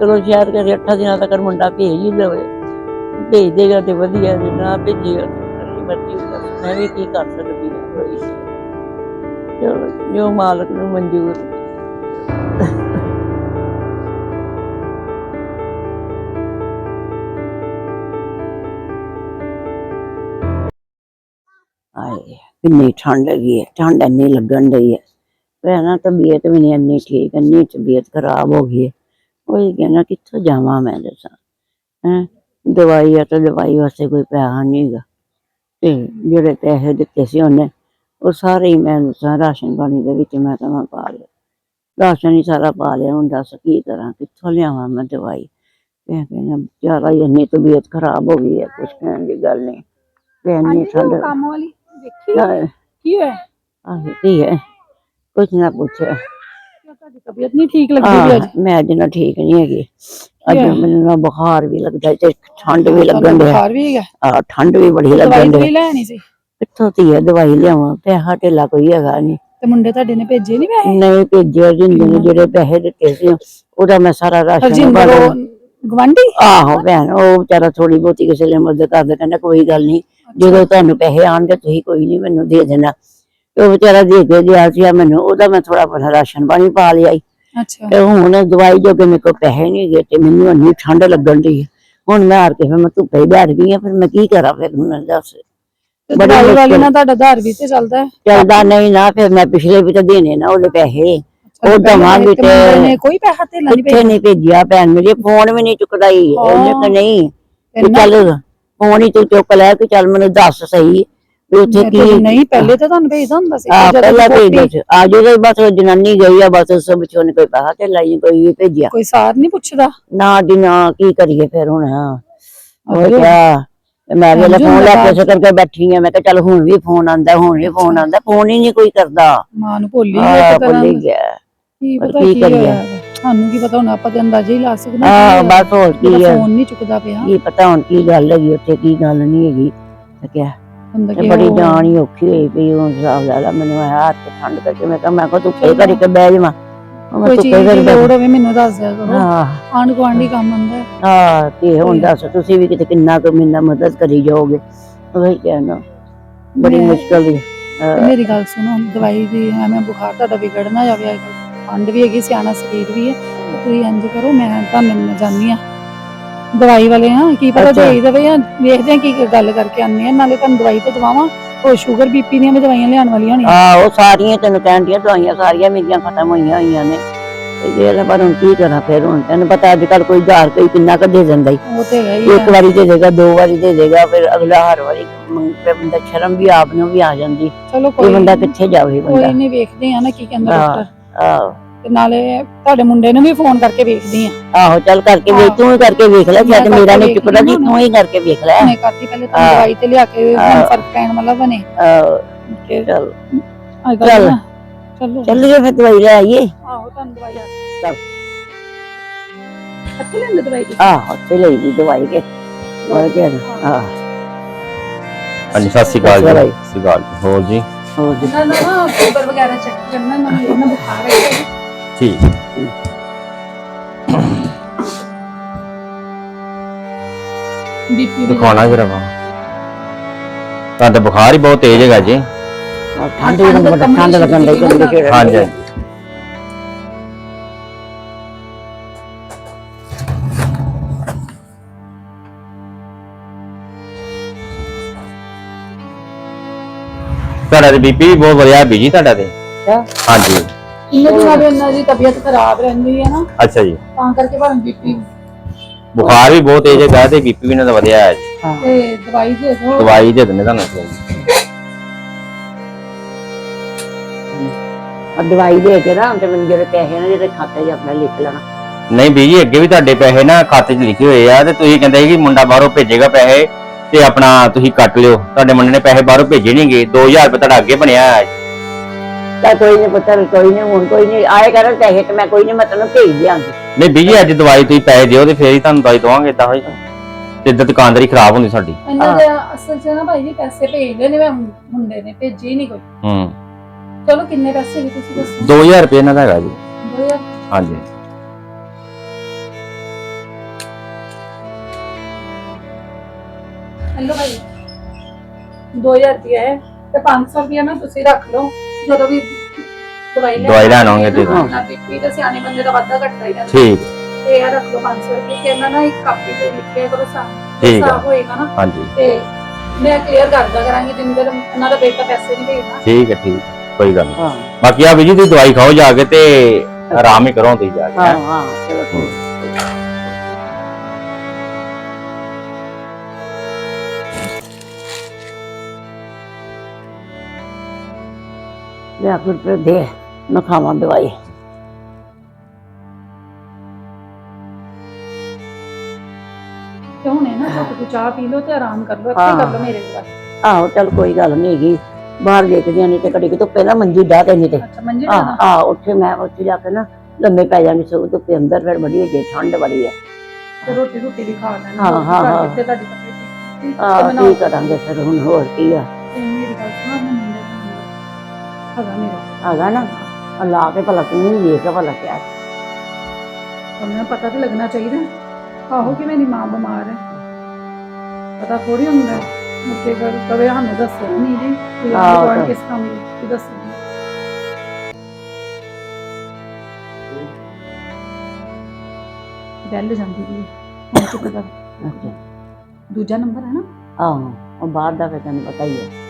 ਚਲੋ ਸ਼ਾਇਦ ਕਦੇ 8 ਦਿਨਾਂ ਤੱਕ ਮੁੰਡਾ ਭੇਜ ਹੀ ਦੇਵੇ। ਭੇਜ ਦੇਗਾ ਤੇ ਵਧੀਆ, ਜੇ ਨਾ ਭੇਜੇਗਾ ਮਰਜ਼ੀ ਮੈਂ ਵੀ ਕੀ ਕਰ ਸਕਦੀ ਹਾਂ, ਕੋਈ ਚਲੋ ਜੋ ਮਾਲਕ ਨੂੰ ਮਨਜ਼ੂਰ। ਆਏ ਕਿੰਨੀ ਠੰਡ ਹੈਗੀ ਹੈ ਠੰਡ ਇੰਨੀ ਲੱਗਣ ਡਈ ਹੈ। ਭੈਣਾ ਤਬੀਅਤ ਵੀ ਨਹੀਂ ਇੰਨੀ ਠੀਕ ਇੰਨੀ ਤਬੀਅਤ ਖਰਾਬ ਹੋ ਗਈ ਹੈ। ਉਹ ਕਹਿੰਦਾ ਕਿੱਥੋਂ ਜਾਵਾਂ ਮੈਂ ਦੱਸਾਂ? ਹੈ ਦਵਾਈ ਆ ਤਾਂ ਦਵਾਈ ਵਾਸਤੇ ਕੋਈ ਪੈਸਾ ਨਹੀਂ ਹੈਗਾ। ਤੇ ਜਿਹੜੇ ਪੈਸੇ ਦਿੱਤੇ ਸੀ ਉਹਨੇ ਉਹ ਸਾਰੇ ਹੀ ਮੈਂ ਦੱਸਾਂ ਰਾਸ਼ਨ ਪਾਣੀ ਦੇ ਵਿੱਚ ਮੈਂ ਤਾਂ ਮੈਂ ਪਾ ਲਿਆ। ਰਾਸ਼ਨ ਹੀ ਸਾਰਾ ਪਾ ਲਿਆ ਹੁਣ ਦੱਸ ਕੀ ਕਰਾਂ ਕਿੱਥੋਂ ਲਿਆਵਾਂ ਮੈਂ ਦਵਾਈ? ਮੈਂ ਕਹਿੰਦਾ ਜ਼ਿਆਦਾ ਹੀ ਇੰਨੀ ਤਬੀਅਤ ਖਰਾਬ ਹੋ ਗਈ ਹੈ ਕੁਛ ਕਹਿਣ ਦੀ ਗੱਲ ਨਹੀਂ। ਤੇ ਇੰਨੀ ਠੰਡ ਕੰਮ ਵਾਲੀ। ਦੇਖੀ? ਕੀ ਹੋਇਆ? ਹੈ? ਨਾ ਪੁੱਛਿਆ। ਕਿਉਂ ਤੁਹਾਡੀ ਤਬੀਅਤ ਨਹੀਂ ਠੀਕ ਲੱਗਦੀ ਵੀ ਅੱਜ? ਆਹ, ਮੈਂ ਅੱਜ ਨਾ ਠੀਕ ਨਹੀਂ ਹੈਗੀ। ਅੱਜ? ਮੈਨੂੰ ਨਾ ਬੁਖਾਰ ਵੀ ਲੱਗਦਾ ਤੇ ਠੰਡ ਵੀ ਲੱਗਣ ਤੁਹਾਨੂੰ ਡਿਆ। ਬੁਖਾਰ ਵੀ ਹੈਗਾ? ਆ ਠੰਡ ਵੀ ਬੜੀ ਦਵਾਈ ਲੱਗਣ ਦਵਾਈ ਡਿਆ ਲੈਣੀ ਸੀ? ਕਿੱਥੋਂ ਤੀ ਹੈ ਦਵਾਈ ਲਿਆਵਾਂ? ਪੈਸਾ ਢੇਲਾ ਕੋਈ ਹੈਗਾ ਨਹੀਂ। ਤੇ ਮੁੰਡੇ ਤੁਹਾਡੇ ਨੇ ਭੇਜੇ ਨਹੀਂ ਪੈਸੇ? ਨਹੀਂ ਭੇਜਿਆ ਜਿੰਦੇ ਨੇ ਜਿਹੜੇ ਪੈਸੇ ਦਿੱਤੇ ਸੀ ਉਹਦਾ ਮੈਂ ਸਾਰਾ ਰਾਸ਼ਨ ਹਰਜਿੰਦਰ ਪਾ ਉਹ ਗਵਾਂਢੀ ਆਹੋ ਭੈਣ ਉਹ ਵਿਚਾਰਾ ਥੋੜੀ ਬਹੁਤੀ ਕਿਸੇ ਲਈ ਮਦਦ ਕਰਦਾ ਕਹਿੰਦਾ ਕੋਈ ਗੱਲ ਨਹੀਂ। ਜਦੋਂ ਤੁਹਾਨੂੰ ਪੈਸੇ ਆਣਗੇ ਤੁਸੀਂ ਕੋਈ ਨਹੀਂ ਮੈਨੂੰ ਦੇ ਦੇਣਾ। ਤੇ ਉਹ ਵਿਚਾਰਾ ਦੇ ਕੇ ਗਿਆ ਸੀ ਮੈਨੂੰ ਉਹਦਾ ਮੈਂ ਥੋੜਾ ਬਹੁਤਾ ਰਾਸ਼ਨ ਪਾਣੀ ਪਾ ਲਿਆ। ਅੱਛਾ। ਤੇ ਹੁਣ ਦਵਾਈ ਜੋਗੇ ਮੇਰੇ ਕੋਲ ਪੈਸੇ ਨਹੀਂ ਗਏ ਤੇ ਮੈਨੂੰ ਇੰਨੀ ਠੰਡ ਲੱਗਣ ਦੀ ਹੁਣ ਮੈਂ ਹਾਰ ਕੇ ਫਿਰ ਮੈਂ ਧੁੱਪੇ ਹੀ ਬੈਠ ਗਈ ਆ ਫਿਰ ਮੈਂ ਕੀ ਕਰਾਂ ਫਿਰ ਹੁਣ ਦੱਸ। ਤੇ ਬੜੀ ਦਵਾਈ ਵਾਲੀ। ਨਾਲ ਤੁਹਾਡਾ ਆਧਾਰ ਵੀ ਤੇ ਚੱਲਦਾ ਹੈ। ਚੱਲਦਾ ਨਹੀਂ ਨਾ ਫਿਰ ਮੈਂ ਪਿਛਲੇ ਵੀ ਤਾਂ ਦੇਣੇ ਨਾ ਉਹਦੇ ਪੈਸੇ। ਉਹ ਦਵਾਂਗੀ ਤੇ ਤੇ ਕੋਈ ਪੈਸਾ ਤੇ ਨਹੀਂ ਭੇਜਿਆ? ਭੈਣ ਮੇਰੇ ਫੋਨ ਵੀ ਨਹੀਂ ਚੁੱਕਦਾ ਹੀ ਉਹਨੇ ਕਿ ਨਹੀਂ। ਕਿ ਚੱਲ ਫੋਨ ਹੀ ਤੂੰ ਚੁੱਕ ਲੈ ਕਿ ਚੱਲ ਮੈਨੂੰ ਦੱਸ ਸਹੀ ਵੀ ਉੱਥੇ ਕੀ ਨਹੀਂ ਪਹਿਲੇ ਤਾਂ ਤੁਹਾਨੂੰ ਭੇਜਦਾ ਹੁੰਦਾ ਸੀ ਆ ਪਹਿਲਾਂ ਭੇਜਿਆ ਸੀ। ਆ ਜਦੋਂ ਬਸ ਉਹ ਜਨਾਨੀ ਗਈ ਆ ਬਸ ਸਭ ਚੋਂ ਕੋਈ ਪੈਸਾ ਤੇ ਲਾਈ ਕੋਈ ਵੀ ਭੇਜਿਆ। ਕੋਈ ਸਾਰ ਨਹੀਂ ਪੁੱਛਦਾ? ਨਾ ਦੀ ਨਾ ਕੀ ਕਰੀਏ ਫਿਰ ਹੁਣ? ਉਹ ਤੇ ਮੈਂ ਵੀ ਫੋਨ ਲੈ ਕੇ ਸਕਰ ਕੇ ਬੈਠੀ ਆ। ਮੈਂ ਕਿਹਾ ਚੱਲ ਹੁਣ ਵੀ ਫੋਨ ਆਂਦਾ ਹੁਣ ਵੀ ਫੋਨ ਆਂਦਾ ਫੋਨ ਹੀ ਨਹੀਂ ਕੋਈ ਕਰਦਾ। ਮਾਂ ਨੂੰ ਭੁੱਲ ਗਿਆ। ਕੀ ਪਤਾ ਕੀ ਕਰੀਏ? ਸਾਨੂੰ ਕੀ ਪਤਾ ਹੁਣ ਆਪਾਂ ਤੇ ਅੰਦਾਜ਼ਾ ਹੀ ਲਾ ਸਕਦੇ ਹਾਂ ਬਸ ਹੋਰ ਕੀ ਹੈ। ਫੋਨ ਨਹੀਂ ਚੁੱਕਦਾ ਪਿਆ। ਕੀ ਪਤਾ ਹੁਣ ਕੀ ਗੱਲ ਹੈਗੀ ਉੱਥੇ ਕੀ ਗੱਲ ਨਹੀਂ ਹੈਗੀ। ਕਿਹਾ ਹੁੰਦਾ ਤੇ ਬੜੀ ਜਾਨ ਹੀ ਔਖੀ ਹੋਈ ਪਈ ਉਹ ਹਿਸਾਬ ਲਾ ਲਾ ਮੈਨੂੰ ਆਇਆ ਹੱਥ ਠੰਡ ਕਰਕੇ ਮੈਂ ਕਿਹਾ ਮੈਂ ਕਿਹਾ ਤੂੰ ਫੇਰ ਘੜੀ ਕੇ ਬਹਿ ਜਾਵਾਂ। ਕੋਈ ਚੀਜ਼ ਦੀ ਲੋੜ ਹੋਵੇ ਮੈਨੂੰ ਦੱਸ ਦਿਆ ਕਰੋ। ਹਾਂ। ਆਂਢ ਗੁਆਂਢੀ ਕੰਮ ਆਉਂਦਾ ਹੈ। ਹਾਂ ਤੇ ਹੁਣ ਦੱਸ ਤੁਸੀਂ ਵੀ ਕਿਤੇ ਕਿੰਨਾ ਕੁ ਮਿੰਨਾ ਮਦਦ ਕਰੀ ਜਾਓਗੇ? ਉਹੀ ਕਹਿਣਾ ਬੜੀ ਮੁਸ਼ਕਲ ਤੇ ਮੇਰੀ ਗੱਲ ਸੁਣੋ ਦਵਾਈ ਦੀ ਐਵੇਂ ਬੁਖਾਰ ਤੁਹਾਡਾ ਵਿਗੜ ਨਾ ਜਾਵੇ ਅੱਜ ਠੰਡ ਵੀ ਹੈਗੀ ਸਿਆਣਾ ਸਰੀਰ ਵੀ ਹੈ। ਤੁਸੀਂ ਇੰਜ ਕਰੋ ਮੈਂ ਤੁਹਾਨੂੰ ਮੈਂ ਜਾਣੀ ਆ ਦਵਾਈ ਵਾਲੇ ਹਾਂ ਕੀ ਪਤਾ। ਦੇ ਹੀ ਦੇਵੇ ਜਾਂ ਵੇਖਦੇ ਆ ਕੀ ਗੱਲ ਕਰਕੇ ਆਉਂਦੇ ਆ ਨਾਲੇ ਤੁਹਾਨੂੰ ਦਵਾਈ ਤੇ ਦਵਾਵਾਂ ਉਹ ਸ਼ੂਗਰ ਬੀਪੀ ਦੀਆਂ ਵੀ ਦਵਾਈਆਂ ਲਿਆਉਣ ਵਾਲੀਆਂ ਹੋਣੀਆਂ ਆ ਉਹ ਸਾਰੀਆਂ ਤੈਨੂੰ ਕਹਿਣ ਦੀਆਂ ਦਵਾਈਆਂ ਸਾਰੀਆਂ ਮੇਰੀਆਂ ਖਤਮ ਹੋਈਆਂ ਹੋਈਆਂ ਨੇ। ਇਹ ਲੈ ਪਰ ਹੁਣ ਕੀ ਕਰਾਂ ਫਿਰ ਹੁਣ ਤੈਨੂੰ ਪਤਾ ਅੱਜ ਕੱਲ ਕੋਈ ਹਜ਼ਾਰ ਕੋਈ ਕਿੰਨਾ ਕੁ ਦੇ ਦਿੰਦਾ ਉਹ ਤੇ ਹੀ ਇੱਕ। ਵਾਰੀ ਦੇ ਦੇਗਾ ਦੋ ਵਾਰੀ ਦੇ ਦੇਗਾ ਫਿਰ ਅਗਲਾ ਹਰ ਵਾਰੀ ਮੰਗ ਤੇ ਬੰਦਾ ਸ਼ਰਮ ਵੀ ਆਪ ਨੂੰ ਵੀ ਆ ਜਾਂਦੀ। ਚਲੋ ਕੋਈ ਬੰਦਾ ਕਿੱਥੇ ਜਾਵੇ ਕੋਈ ਬੰਦਾ ਨਹੀਂ ਵੇਖਦੇ ਆ ਨਾ ਕੀ ਕਹਿੰਦਾ ਹਾਂ। ਡਾਕਟਰ ਆਹੋ। ਤੇ ਨਾਲੇ ਤੁਹਾਡੇ ਮੁੰਡੇ ਨੂੰ ਵੀ ਫੋਨ ਕਰਕੇ ਵੇਖਦੀ ਆ। ਆਹੋ ਚੱਲ ਕਰਕੇ ਵੇਖ ਤੂੰ ਹੀ ਕਰਕੇ ਵੇਖ ਲੈ ਮੈਂ ਸ਼ਾਇਦ ਮੇਰਾ ਕਰਕੇ ਨਹੀਂ ਚੁੱਕਦਾ ਜੀ ਵੇਖਦੀ ਤੂੰ ਹੀ ਕਰਕੇ ਵੇਖ ਲੈ। ਹੁਣੇ ਕਰਦੀ ਪਹਿਲੇ ਹਾਂ। ਦਵਾਈ ਤੇ ਲਿਆ ਕੇ ਹਾਂ। ਫ਼ਰਕ ਪੈਣ ਵਾਲਾ ਬਣੇ। ਆਹੋ, ਚੱਲ। ਅੱਜ ਚੱਲ। ਚਲੋ। ਚੱਲੀਏ ਫਿਰ ਦਵਾਈ ਲੈ ਆਈਏ। ਆਹੋ ਤੁਹਾਨੂੰ ਦਵਾਈ ਆ ਚੱਲ। ਕਿੱਥੇ ਲੈਂਦੇ ਦਵਾਈ ਤੁਸੀਂ? ਆਹੋ ਤੇ ਲਈ ਦੀ ਦਵਾਈ ਕੇ। ਹੋਰ ਕੀ ਆਹ। ਹਾਂਜੀ ਸਤਿ ਸ਼੍ਰੀ ਅਕਾਲ ਜੀ। ਸਤਿ ਸ਼੍ਰੀ ਅਕਾਲ ਜੀ। ਹੋਰ ਜੀ? ਹੋਰ ਜੀ। ਨਾ ਨਾ ਨਾ ਸ਼ੂਗਰ ਵਗੈਰਾ ਚੈੱਕ ਕਰਨਾ ਨਾ ਇਹਨਾਂ ਬੁਖਾਰ ਹੈ। ਠੀਕ। ਬੀਪੀ ਦਿਖਾਉਣਾ ਜਰਾ ਵਾ। ਤੁਹਾਡਾ ਬੁਖਾਰ ਹੀ ਬਹੁਤ ਤੇਜ਼ ਹੈਗਾ ਜੀ। ਠੰਡ ਵੀ ਬੜਾ ਠੰਡ ਲੱਗਣ ਲੱਗੀ ਕੰਡੇ ਕੇ ਹਾਂਜੀ। ਹਾਂਜੀ। ਤੁਹਾਡਾ ਤੇ ਬੀਪੀ ਵੀ ਬਹੁਤ ਵਧੀਆ ਬੀਜੀ ਤੁਹਾਡਾ ਤੇ। ਹਾਂਜੀ। ਇਹਨਾਂ ਦਿਨਾਂ ਦੇ ਇਹਨਾਂ ਦੀ ਤਬੀਅਤ ਖਰਾਬ ਰਹਿੰਦੀ ਹੈ ਨਾ ਅੱਛਾ ਜੀ। ਤਾਂ ਕਰਕੇ ਭਾਵੇਂ ਬੀਪੀ ਬੁਖਾਰ ਵੀ ਬਹੁਤ ਤੇਜ਼ ਹੈਗਾ ਤੇ ਬੀਪੀ ਵੀ ਇਹਨਾਂ ਦਾ ਵਧੀਆ ਹੈ। ਜੀ ਤੇ ਦਵਾਈ ਦੇ ਦਿਓ। ਦਵਾਈ ਦੇ ਦਿੰਦੇ ਤੁਹਾਨੂੰ ਅਸੀਂ। ਆ ਦਵਾਈ ਦੇ ਕੇ ਨਾ ਤੇ ਮੈਨੂੰ ਜਿਹੜੇ ਪੈਸੇ ਨੇ ਜਿਹੜੇ ਖਾਤੇ 'ਚ ਆਪਣੇ ਲਿਖ ਲੈਣਾ। ਨਹੀਂ ਬੀਜੀ ਅੱਗੇ ਵੀ ਤੁਹਾਡੇ ਪੈਸੇ ਨਾ ਖਾਤੇ 'ਚ ਲਿਖੇ ਹੋਏ ਆ ਤੇ ਤੁਸੀਂ ਕਹਿੰਦੇ ਸੀ ਕਿ ਮੁੰਡਾ ਬਾਹਰੋਂ ਭੇਜੇਗਾ ਪੈਸੇ ਤੇ ਆਪਣਾ ਤੁਸੀਂ ਕੱਟ ਲਿਓ। ਤੁਹਾਡੇ ਮੁੰਡੇ ਨੇ ਪੈਸੇ ਬਾਹਰੋਂ ਭੇਜੇ ਨਹੀਂਗੇ 2000 ਰੁਪਏ ਤੁਹਾਡਾ ਅੱਗੇ ਬਣਿਆ ਹੈ। ਤਾਂ ਕੋਈ ਨਹੀਂ ਪੁੱਤਰ ਕੋਈ ਨਹੀਂ ਹੁਣ ਕੋਈ ਨਹੀਂ ਆਏ ਕਰਨ ਤੇ ਮੈਂ ਕੋਈ ਨਹੀਂ ਮੈਂ ਤੈਨੂੰ ਭੇਜ ਦਿਆਂਗੀ। ਨਹੀਂ ਬੀਜੀ ਅੱਜ ਦਵਾਈ ਤੁਸੀਂ ਪੈਸੇ ਦਿਓ ਤੇ ਫੇਰ ਹੀ ਤੁਹਾਨੂੰ ਦਵਾਈ ਦਵਾਂਗੇ ਇਦਾਂ ਹੋਈ ਤੇ ਇੱਦਾਂ ਦੁਕਾਨਦਾਰੀ ਖਰਾਬ ਹੁੰਦੀ ਸਾਡੀ। ਇਹਨਾਂ ਦੇ ਅਸਲ 'ਚ ਨਾ ਭਾਈ ਜੀ ਪੈਸੇ ਭੇਜਦੇ ਨੇ ਮੈਂ ਮੁੰਡੇ ਨੇ ਭੇਜੇ ਹੀ ਨਹੀਂ ਕੋਈ। ਹੂੰ। ਚਲੋ ਕਿੰਨੇ ਪੈਸੇ ਵੀ ਤੁਸੀਂ ਦੱਸੋ? 2000 ਰੁਪਏ ਇਹਨਾਂ ਦਾ ਹੈਗਾ ਜੀ। ਦੋ ਹਜ਼ਾਰ? ਹਾਂਜੀ। ਹੈਲੋ ਭਾਈ। 2000 ਰੁਪਏ ਹੈ ਤੇ 500 ਰੁਪਏ ਨਾ ਤੁਸੀਂ ਰੱਖ ਲਓ। ਜਦੋਂ ਵੀ ਦਵਾਈ ਲੈਣ ਦਵਾਈ ਲੈਣ ਆਉਂਗੇ ਤੇ- ਬੀਪੀ ਤੇ ਸਿਆਣੇ ਬੰਦੇ ਦਾ ਵਾਧਾ ਘਟਦਾ ਹੀ ਰਹਿੰਦਾ ਠੀਕ। ਤੇ ਇਹ ਰੱਖ ਲਓ 500 ਰੁਪਏ ਤੇ ਇਹਨਾਂ ਨਾ ਇੱਕ ਕਾਪੀ ਤੇ ਲਿਖਿਆ ਕਰੋ ਸਾਹ ਠੀਕ ਆ। ਸਾਹ ਹੋਏਗਾ ਨਾ ਹਾਂਜੀ। ਤੇ ਮੈਂ ਕਲੀਅਰ ਕਰਦਾ ਕਰਾਂਗੀ ਜਿੰਨੀ ਦੇਰ ਉਹਨਾਂ ਦਾ ਬੇਟਾ ਪੈਸੇ ਨਹੀਂ ਠੀਕ ਹੈ ਠੀਕ ਹੈ, ਕੋਈ ਗੱਲ ਨਹੀਂ। ਹਾਂ। ਬਾਕੀ ਆ ਵੀ ਜੀ ਤੁਸੀਂ ਦਵਾਈ ਖਾਓ ਜਾ ਕੇ ਤੇ ਆਰਾਮ ਹੀ ਕਰੋ ਤੁਸੀਂ ਜਾ ਕੇ ਹਾਂ। ਹੈਂ। ਹਾਂ ਚਲੋ ਠੀਕ। ਲਿਆ ਗੁਰਪ੍ਰੀਤ ਦੇ ਮੈਂ ਖਾਵਾਂ ਦਵਾਈ। ਤੇ ਹੁਣੇ ਨਾ ਘੁੱਟ ਕੇ ਚਾਹ ਪੀ ਲਓ ਤੇ ਆਰਾਮ ਕਰ ਲਓ ਇੱਥੇ ਹਾਂ। ਕਰ ਲਓ ਮੇਰੇ ਕੋਲ ਆਹੋ ਚਲ ਕੋਈ ਗੱਲ ਨਹੀਂ ਹੈਗੀ। ਬਾਹਰ ਵੇਖਦੀਆਂ ਨਹੀਂ ਤੇ ਕੜੀ ਕਿ ਧੁੱਪੇ ਨਾ ਮੰਜੀ ਡਾ ਕੇ ਨਹੀਂ ਤੇ। ਅੱਛਾ ਮੰਜੇ ਆ ਆ ਉੱਥੇ ਮੈਂ ਉੱਥੇ ਜਾ ਕੇ ਨਾ ਲੰਮੇ ਪੈ ਜਾਂਦੀ ਸੋ ਧੁੱਪੇ ਅੰਦਰ ਫਿਰ ਬੜੀ ਜੇ ਠੰਡ ਬੜੀ ਹੈ ਤੇ ਰੋਟੀ ਰੋਟੀ ਵੀ ਖਾ ਲੈਣਾ। ਹਾਂ, ਹਾਂ, ਹਾਂ। ਕਿਤੇ ਤੁਹਾਡੀ ਤਬੀਅਤ ਠੀਕ? ਆ ਬਣਾਓ। ਕੀ ਕਰਾਂਗੇ ਫਿਰ ਹੁਣ ਹੋਰ ਕੀ ਆ? ਤੇ ਮੇਰੀ ਗੱਲ ਸੁਣੋ ਨੰਬਰ ਹੈਗਾ ਮੇਰੇ। ਹੈਗਾ ਨਾ? ਆ ਲਾ ਕੇ ਭਲਾ ਕਿੰਨੀ ਵੇਖ ਭਲਾ ਕਿਆ ਤੁਹਾਨੂੰ ਪਤਾ ਤਾਂ ਲੱਗਣਾ ਚਾਹੀਦਾ ਆਹੋ ਕਿ ਮੇਰੀ ਮਾਂ ਬਿਮਾਰ ਹੈ। ਪਤਾ ਥੋੜੀ ਹੁੰਦਾ ਹੈ। ਮੁੱਕੇ ਕਰ ਕਵੇ ਸਾਨੂੰ ਦੱਸਿਆ ਨਹੀਂ ਜੀ। ਕਿ ਆਹੋ ਤਾਂ। ਕਿਸ ਕੰਮ ਦੀ ਕੀ ਦੱਸੋ ਬੈਲ ਜਾਂਦੀ ਵੀ ਹੁਣ ਦਾ ਅੱਛਾ। ਦੂਜਾ ਨੰਬਰ ਹੈ ਨਾ? ਆਹੋ ਉਹ ਬਾਹਰ ਦਾ ਫਿਰ ਤੈਨੂੰ ਪਤਾ ਹੀ ਹੈ।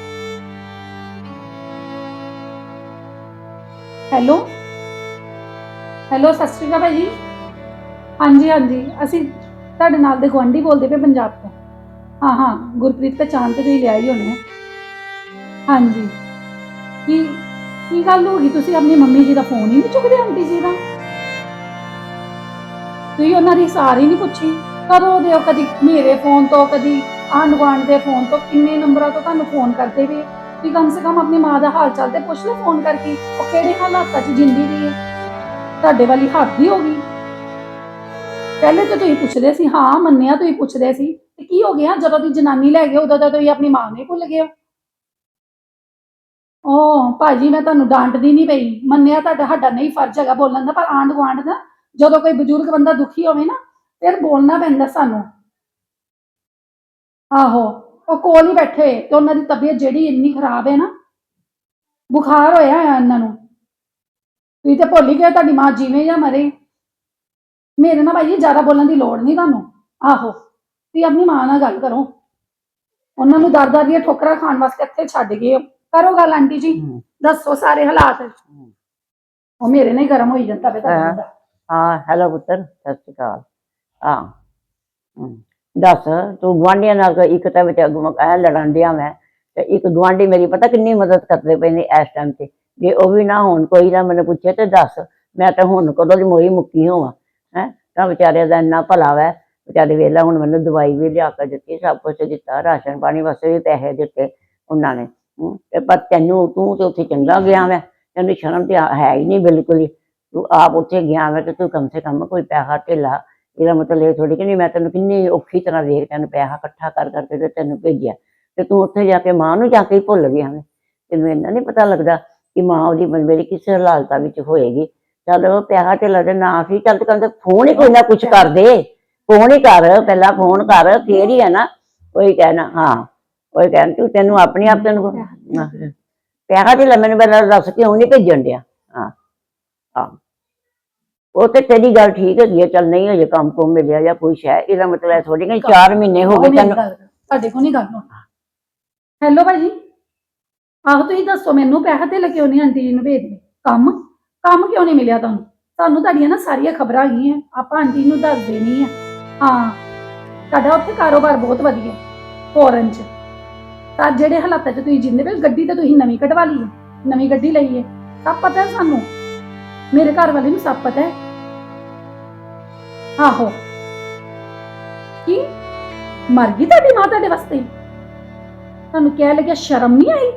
ਹੈਲੋ? ਹੈਲੋ, ਸਤਿ ਸ਼੍ਰੀ ਅਕਾਲ ਭਾਜੀ ਹਾਂਜੀ ਹਾਂਜੀ। ਅਸੀਂ ਤੁਹਾਡੇ ਨਾਲ ਦੇ ਗੁਆਂਢੀ ਬੋਲਦੇ ਪਏ ਪੰਜਾਬ ਤੋਂ। ਹਾਂ ਹਾਂ। ਗੁਰਪ੍ਰੀਤ ਪਹਿਚਾਣ ਤੇ ਤੁਸੀਂ ਲਿਆਈ ਹੋਣੇ ਆ। ਹਾਂਜੀ। ਕੀ ਕੀ ਗੱਲ ਹੋ ਗਈ? ਤੁਸੀਂ ਆਪਣੀ ਮੰਮੀ ਜੀ ਦਾ ਫੋਨ ਹੀ ਨਹੀਂ ਚੁੱਕਦੇ, ਆਂਟੀ ਜੀ ਦਾ? ਤੁਸੀਂ ਉਹਨਾਂ ਦੀ ਸਾਰੀ ਨਹੀਂ ਪੁੱਛੀ? ਕਦੋਂ ਦੇ ਉਹ ਕਦੀ ਮੇਰੇ ਫੋਨ ਤੋਂ, ਕਦੀ ਆਂਢ ਗੁਆਂਢ ਦੇ ਫੋਨ ਤੋਂ। ਕਿੰਨੇ ਨੰਬਰਾਂ ਤੋਂ ਤੁਹਾਨੂੰ ਫੋਨ ਕਰਦੇ ਵੀ ਵੀ ਕਮ ਸੇ ਕਮ ਆਪਣੀ ਮਾਂ ਦਾ ਹਾਲ ਚਾਲ ਤੇ ਪੁੱਛ ਲਓ, ਫੋਨ ਕਰਕੇ ਉਹ ਕਿਹੜੇ ਹਾਲਾਤਾਂ 'ਚ ਜਿੰਦੀ ਦੀ ਹੈ। ਤੁਹਾਡੇ ਵਾਲੀ ਹੱਦ ਹੀ ਹੋ ਗਈ। ਪਹਿਲੇ ਤਾਂ ਤੁਸੀਂ ਪੁੱਛਦੇ ਸੀ, ਹਾਂ, ਮੰਨਿਆ ਤੁਸੀਂ ਪੁੱਛਦੇ ਸੀ। ਤੇ ਕੀ ਹੋ ਗਿਆ? ਜਦੋਂ ਦੀ ਜਨਾਨੀ ਲੈ ਗਏ, ਉਦੋਂ ਤਾਂ ਤੁਸੀਂ ਆਪਣੀ ਮਾਂ ਨੂੰ ਹੀ ਭੁੱਲ ਗਏ ਹੋ। ਓ ਭਾਜੀ, ਮੈਂ ਤੁਹਾਨੂੰ ਡਾਂਟਦੀ ਨਹੀਂ ਪਈ। ਮੰਨਿਆ ਤੁਹਾਡਾ, ਸਾਡਾ ਨਹੀਂ ਫਰਜ਼ ਹੈਗਾ ਬੋਲਣ ਦਾ, ਪਰ ਆਂਢ ਗੁਆਂਢ ਦਾ ਜਦੋਂ ਕੋਈ ਬਜ਼ੁਰਗ ਬੰਦਾ ਦੁਖੀ ਹੋਵੇ ਨਾ, ਫਿਰ ਬੋਲਣਾ ਪੈਂਦਾ ਸਾਨੂੰ। ਆਹੋ। ਉਹ ਕੋਲ ਹੀ ਬੈਠੇ ਹੋਏ ਤੇ ਉਹਨਾਂ ਦੀ ਤਬੀਅਤ ਜਿਹੜੀ ਇੰਨੀ ਖਰਾਬ ਹੈ ਨਾ ਬੁਖਾਰ ਹੋਇਆ ਹੈ ਇਹਨਾਂ ਨੂੰ। ਤੁਸੀਂ ਤੇ ਭੁੱਲ ਹੀ ਗਏ ਤੁਹਾਡੀ ਮਾਂ ਜਿਵੇਂ ਜਾਂ ਮਰੇ। ਮੇਰੇ ਨਾਲ ਭਾਈ ਜ਼ਿਆਦਾ ਬੋਲਣ ਦੀ ਲੋੜ ਨਹੀਂ ਤੁਹਾਨੂੰ। ਆਹੋ ਤੁਸੀਂ ਆਪਣੀ ਮਾਂ ਨਾਲ ਗੱਲ ਕਰੋ। ਉਹਨਾਂ ਨੂੰ ਦਰ ਦਰ ਦੀਆਂ ਠੋਕਰਾਂ ਖਾਣ ਵਾਸਤੇ ਇੱਥੇ ਛੱਡ ਗਏ ਹੋ ਕਰੋ ਗੱਲ ਆਂਟੀ ਜੀ। ਦੱਸੋ ਸਾਰੇ ਹਾਲਾਤ। ਉਹ ਮੇਰੇ ਨਾਲ ਹੀ ਗਰਮ ਹੋਈ ਜਾਂਦਾ ਤੁਹਾਡਾ ਹਾਂ। ਮੁੰਡਾ। ਹਾਂ ਹੈਲੋ ਪੁੱਤਰ ਸਤਿ ਸ਼੍ਰੀ ਅਕਾਲ। ਹਾਂ। ਹਮ, ਦੱਸ, ਤੂੰ ਗੁਆਂਢੀਆਂ ਨਾਲ ਕੋਈ ਇੱਕ ਤਾਂ ਵਿੱਚ ਐ ਲੜਨ ਡਿਆ ਮੈਂ, ਤੇ ਇੱਕ ਗੁਆਂਢੀ ਮੇਰੀ ਪਤਾ ਕਿੰਨੀ ਮਦਦ ਕਰਦੇ ਪਏ ਨੇ ਇਸ ਟਾਈਮ ਤੇ। ਜੇ ਉਹ ਵੀ ਨਾ ਹੋਣ, ਕੋਈ ਨਾ ਮੈਨੂੰ ਪੁੱਛੇ ਤੇ ਦੱਸ, ਮੈਂ ਤਾਂ ਹੁਣ ਕਦੋਂ ਦੀ ਮੋਈ ਮੁੱਕੀ ਹੋਵਾਂ, ਹੈ? ਤਾਂ ਵਿਚਾਰਿਆਂ ਦਾ ਇੰਨਾ ਭਲਾ ਵੈ। ਵਿਚਾਰੇ ਵੇਲਾ ਹੁਣ ਮੈਨੂੰ ਦਵਾਈ ਵੀ ਲਿਆ ਕੇ ਦਿੱਤੀ, ਸਭ ਕੁਝ ਦਿੱਤਾ, ਰਾਸ਼ਨ ਪਾਣੀ ਵਾਸਤੇ ਵੀ ਪੈਸੇ ਦਿੱਤੇ ਉਹਨਾਂ ਨੇ ਤੇ ਪਰ ਤੈਨੂੰ, ਤੂੰ ਤੇ ਉੱਥੇ ਚੰਗਾ ਗਿਆ ਵੈ। ਤੈਨੂੰ ਸ਼ਰਮ ਤੇ ਹੈ ਹੀ ਨਹੀਂ ਬਿਲਕੁਲ ਹੀ। ਤੂੰ ਆਪ ਉੱਥੇ ਗਿਆ ਮੈਂ ਤੇ ਤੂੰ ਕਮ ਸੇ ਕਮ ਕੋਈ ਪੈਸਾ ਢੇਲਾ ਇਹਦਾ ਮਤਲਬ ਇਹ ਥੋੜੀ ਕਿ ਨਹੀਂ ਮੈਂ ਤੈਨੂੰ ਕਿੰਨੀ ਔਖੀ ਤਰ੍ਹਾਂ ਵੇਖ ਤੈਨੂੰ ਪੈਸਾ ਇਕੱਠਾ ਕਰ ਕਰਕੇ ਤੇ ਤੈਨੂੰ ਭੇਜਿਆ। ਤੇ ਤੂੰ ਉੱਥੇ ਜਾ ਕੇ ਮਾਂ ਨੂੰ ਜਾ ਕੇ ਹੀ ਭੁੱਲ ਗਿਆ ਮੈਂ ਤੈਨੂੰ ਇੰਨਾ ਨਹੀਂ ਪਤਾ ਲੱਗਦਾ ਕਿ ਮਾਂ ਉਹਦੀ ਮੇਰੀ ਕਿਸ ਹਾਲਾਤਾਂ ਵਿੱਚ ਹੋਏਗੀ। ਚੱਲ ਉਹ ਪੈਸਾ ਢੇਲਾ ਦੇ ਨਾ ਸੀ ਚੱਲ ਤੇ ਫੋਨ ਹੀ ਕੋਈ ਨਾ ਕੁਛ ਕਰ ਦੇ। ਫੋਨ ਹੀ ਕਰ ਪਹਿਲਾਂ ਫੋਨ ਕਰ ਫੇਰ ਹੀ ਹੈ ਨਾ। ਕੋਈ ਕਹਿਣਾ ਹਾਂ ਕੋਈ ਕਹਿਣ ਤੂੰ ਤੈਨੂੰ ਆਪਣੀ ਆਪ ਤੈਨੂੰ ਹਾਂ। ਪੈਸਾ ਢੇਲਾ ਮੈਨੂੰ ਪਹਿਲਾਂ ਦੱਸ ਕਿਉਂ ਨਹੀਂ ਭੇਜਣ ਡਿਆ। ਹਾਂ ਹਾਂ। ਉਹ ਤੇ ਤੇਰੀ ਗੱਲ ਠੀਕ ਹੈਗੀ ਹੈ ਚੱਲ ਨਹੀਂ ਹਜੇ ਕੰਮ ਤੋਂ ਮਿਲਿਆ ਜਾਂ ਕੁਛ ਹੈ ਇਹਦਾ ਮਤਲਬ ਇਹ ਥੋੜੀ ਕਿ 4 ਮਹੀਨੇ ਹੋ ਗਏ ਤੈਨੂੰ। ਤੁਹਾਡੇ ਕੋਲ ਨਹੀਂ ਗੱਲ ਹੋਣੀ। ਹੈਲੋ ਭਾਜੀ। ਆਹੋ ਤੁਸੀਂ ਦੱਸੋ ਮੈਨੂੰ ਪੈਸਾ ਤੇ ਕਿਉਂ ਨਹੀਂ ਆਂਟੀ ਜੀ ਨੂੰ ਭੇਜਦੇ ਕੰਮ? ਕੰਮ ਕਿਉਂ ਨਹੀਂ ਮਿਲਿਆ ਤੁਹਾਨੂੰ? ਤੁਹਾਨੂੰ ਤੁਹਾਡੀਆਂ ਨਾ ਸਾਰੀਆਂ ਖਬਰਾਂ ਹੈਗੀਆਂ ਆਪਾਂ ਆਂਟੀ ਨੂੰ ਦੱਸ ਦੇਣੀ ਆ। ਹਾਂ ਤੁਹਾਡਾ ਉੱਥੇ ਕਾਰੋਬਾਰ ਬਹੁਤ ਵਧੀਆ ਫੋਰਨ ਚ। ਤਾਂ ਜਿਹੜੇ ਹਾਲਾਤਾਂ 'ਚ ਤੁਸੀਂ ਜਿੰਦੇ ਪਏ ਗੱਡੀ ਤਾਂ ਤੁਸੀਂ ਨਵੀਂ ਕਢਵਾ ਲਈ ਹੈ ਨਵੀਂ ਗੱਡੀ ਲਈ ਹੈ। ਸਭ ਪਤਾ ਹੈ ਸਾਨੂੰ। ਮੇਰੇ ਘਰ ਵਾਲੇ ਨੂੰ ਸਭ ਪਤਾ ਹੈ। ਆਹੋ। ਕੀ? ਮਰ ਗਈ ਤੁਹਾਡੀ ਮਾਂ ਤੁਹਾਡੇ ਵਾਸਤੇ? ਤੁਹਾਨੂੰ ਕਹਿ ਲੱਗਿਆ ਸ਼ਰਮ ਨਹੀਂ ਆਈ?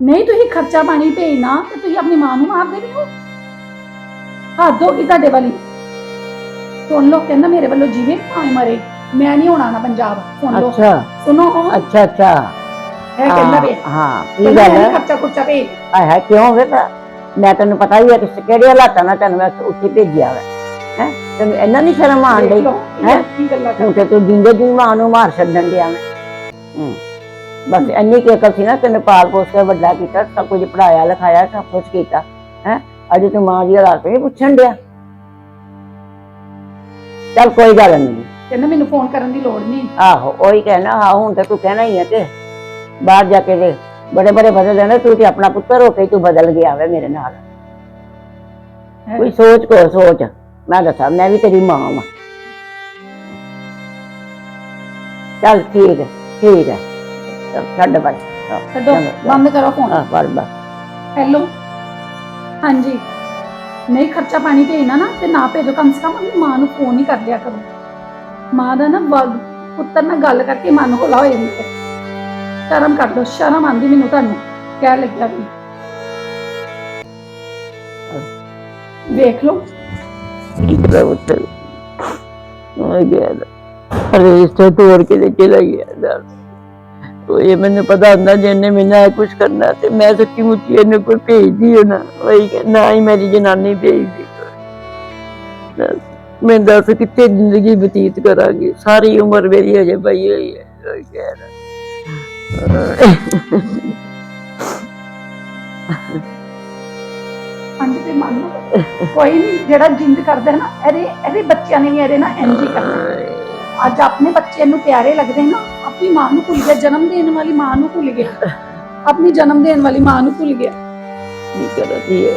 ਨਹੀਂ ਤੁਸੀਂ ਖਰਚਾ ਪਾਣੀ ਭੇਜਣਾ ਤੇ ਤੁਸੀਂ ਆਪਣੀ ਮਾਂ ਨੂੰ ਮਾਰਦੇ ਨਹੀਂ ਹੋ ਹੱਦ ਹੋ ਗਈ ਤੁਹਾਡੇ ਵਾਲੀ। ਸੁਣ ਲਓ ਕਹਿੰਦਾ ਮੇਰੇ ਵੱਲੋਂ ਜਿਵੇਂ ਭਾਵੇਂ ਮਰੇ। ਮੈਂ ਨਹੀਂ ਹੋਣਾ ਨਾ ਪੰਜਾਬ। ਸੁਣ ਲਓ। ਅੱਛਾ। ਸੁਣੋ। ਉਹ ਅੱਛਾ ਅੱਛਾ। ਇਹ ਕਹਿੰਦਾ ਵੇ। ਹਾਂ ਕਹਿੰਦਾ ਗੱਲ ਹੈ ਖਰਚਾ ਖੁਰਚਾ ਭੇਜ। ਆਏ ਹੈ ਕਿਉਂ ਵੇ ਮੈਂ ਤੈਨੂੰ ਪਤਾ ਹੀ ਹੈ ਕਿ ਕਿਹੜੇ ਹਾਲਾਤਾਂ ਨਾਲ ਤੈਨੂੰ ਮੈਂ ਉੱਥੇ ਭੇਜਿਆ ਵਾ। ਹੈ? ਤੈਨੂੰ ਇੰਨਾ ਨਹੀਂ ਸ਼ਰਮ ਆਣ ਡਈ? ਹੈਂ? ਕੀ ਗੱਲਾਂ ਕਰ ਹੁਣ ਤੇ ਤੂੰ ਜਿੰਦੇ ਦੀ ਮਾਂ ਨੂੰ ਮਾਰ ਛੱਡਣ ਡਿਆ ਮੈਂ ਹੂੰ। ਬਸ ਇੰਨੀ ਕੀ ਅਕਲ ਸੀ ਨਾ ਤੈਨੂੰ ਪਾਲ ਪੋਸ ਕੇ ਵੱਡਾ ਕੀਤਾ ਸਭ ਕੁਝ ਪੜਾਇਆ ਲਿਖਾਇਆ ਸਭ ਕੁਝ ਕੀਤਾ ਹੈ? ਅੱਜ ਤੂੰ ਮਾਂ ਦੀ ਹਾਲਾਤ ਨਹੀਂ ਪੁੱਛਣ ਡਿਆ। ਚੱਲ ਕੋਈ ਗੱਲ ਨਹੀਂ ਕਹਿੰਦਾ ਮੈਨੂੰ ਫੋਨ ਕਰਨ ਦੀ ਲੋੜ ਨਹੀਂ ਆਹੋ ਉਹੀ ਕਹਿਣਾ ਹਾਂ ਹੁਣ ਤਾਂ ਤੂੰ ਕਹਿਣਾ ਹੀ ਹੈ ਕਿ ਬਾਹਰ ਜਾ ਕੇ ਦੇ ਬੜੇ ਬੜੇ ਬਦਲ ਜਾਣਾ ਤੂੰ ਤੇ ਆਪਣਾ ਪੁੱਤਰ ਹੋ ਕੇ ਤੂੰ ਬਦਲ ਗਿਆ ਵੇ ਮੇਰੇ ਨਾਲ। ਕੋਈ ਸੋਚ ਕੋ ਸੋਚ। ਮੈਂ ਦੱਸਾਂ ਮੈਂ ਵੀ ਤੇਰੀ ਮਾਂ ਵਾਂ। ਚੱਲ ਠੀਕ ਹੈ ਠੀਕ ਹੈ। ਚੱਲ ਛੱਡ ਪਰ ਛੱਡੋ ਬੰਦ ਕਰੋ ਫੋਨ ਹਾਂ ਪਰ ਬਸ। ਹੈਲੋ ਹਾਂਜੀ। ਨਹੀਂ ਖਰਚਾ ਪਾਣੀ ਭੇਜਣਾ ਨਾ ਤੇ ਨਾ ਭੇਜੋ। ਕਮ ਸੇ ਕਮ ਆਪਣੀ ਮਾਂ ਨੂੰ ਫੋਨ ਹੀ ਕਰ ਲਿਆ ਕਰੋ। ਮਾਂ ਦਾ ਨਾ ਵਗ ਪੁੱਤਰ ਨਾਲ ਗੱਲ ਕਰਕੇ ਮਨ ਹੌਲਾ ਹੋ ਜਾਂਦਾ। ਸ਼ਰਮ ਕਰ ਲਓ ਸ਼ਰਮ ਆਂਦੀ ਮੈਨੂੰ ਤੁਹਾਨੂੰ ਕਹਿ ਲੱਗਿਆ ਵੀ। ਵੇਖ ਲਓ। ਕਿਹੜਾ ਉੱਤਰ ਆ ਗਿਆ ਅਰੇ ਇਸ ਤੋਂ ਤੋੜ ਕੇ ਲੈ ਚਲਾ ਗਿਆ ਦੱਸ। ਉਹ ਇਹ ਮੈਨੂੰ ਪਤਾ ਹੁੰਦਾ ਜੇ ਇਹਨੇ ਮੈਨੂੰ ਕੁਝ ਕਰਨਾ ਤੇ ਮੈਂ ਸੱਚੀ ਮੁੱਚੀ ਇਹਨੂੰ ਕੋਈ ਭੇਜਦੀ ਹੋ ਨਾ ਵਈ ਨਾ ਹੀ ਮੇਰੀ ਜਨਾਨੀ ਭੇਜਦੀ। ਦੱਸ, ਮੈਂ ਦੱਸ ਕਿੱਥੇ ਜ਼ਿੰਦਗੀ ਬਤੀਤ ਕਰਾਂਗੀ? ਸਾਰੀ ਉਮਰ ਮੇਰੀ ਹਜੇ ਪਈ ਹੋਈ ਹੈ। ਕਹਿ ਰਿਹਾ। ਹਾਂਜੀ ਤੇ ਮੰਨ ਲਓ। ਕੋਈ ਨਹੀਂ ਜਿਹੜਾ ਜਿੰਦ ਕਰਦਾ ਹੈ ਨਾ, ਇਹਦੇ ਇਹਦੇ ਬੱਚਿਆਂ ਨੇ ਵੀ ਅਰੇ ਨਾ ਇੰਜ ਹੀ ਕਰਨਾ। ਅੱਜ ਆਪਣੇ ਬੱਚੇ ਨੂੰ ਪਿਆਰੇ ਲੱਗਦੇ ਨਾ, ਆਪਣੀ ਮਾਂ ਨੂੰ ਭੁੱਲ ਗਿਆ, ਜਨਮ ਦੇਣ ਵਾਲੀ ਮਾਂ ਨੂੰ ਭੁੱਲ ਗਿਆ। ਆਪਣੀ ਜਨਮ ਦੇਣ ਵਾਲੀ ਮਾਂ ਨੂੰ ਭੁੱਲ ਗਿਆ। ਕੀ ਕਰਦੀ ਹੈ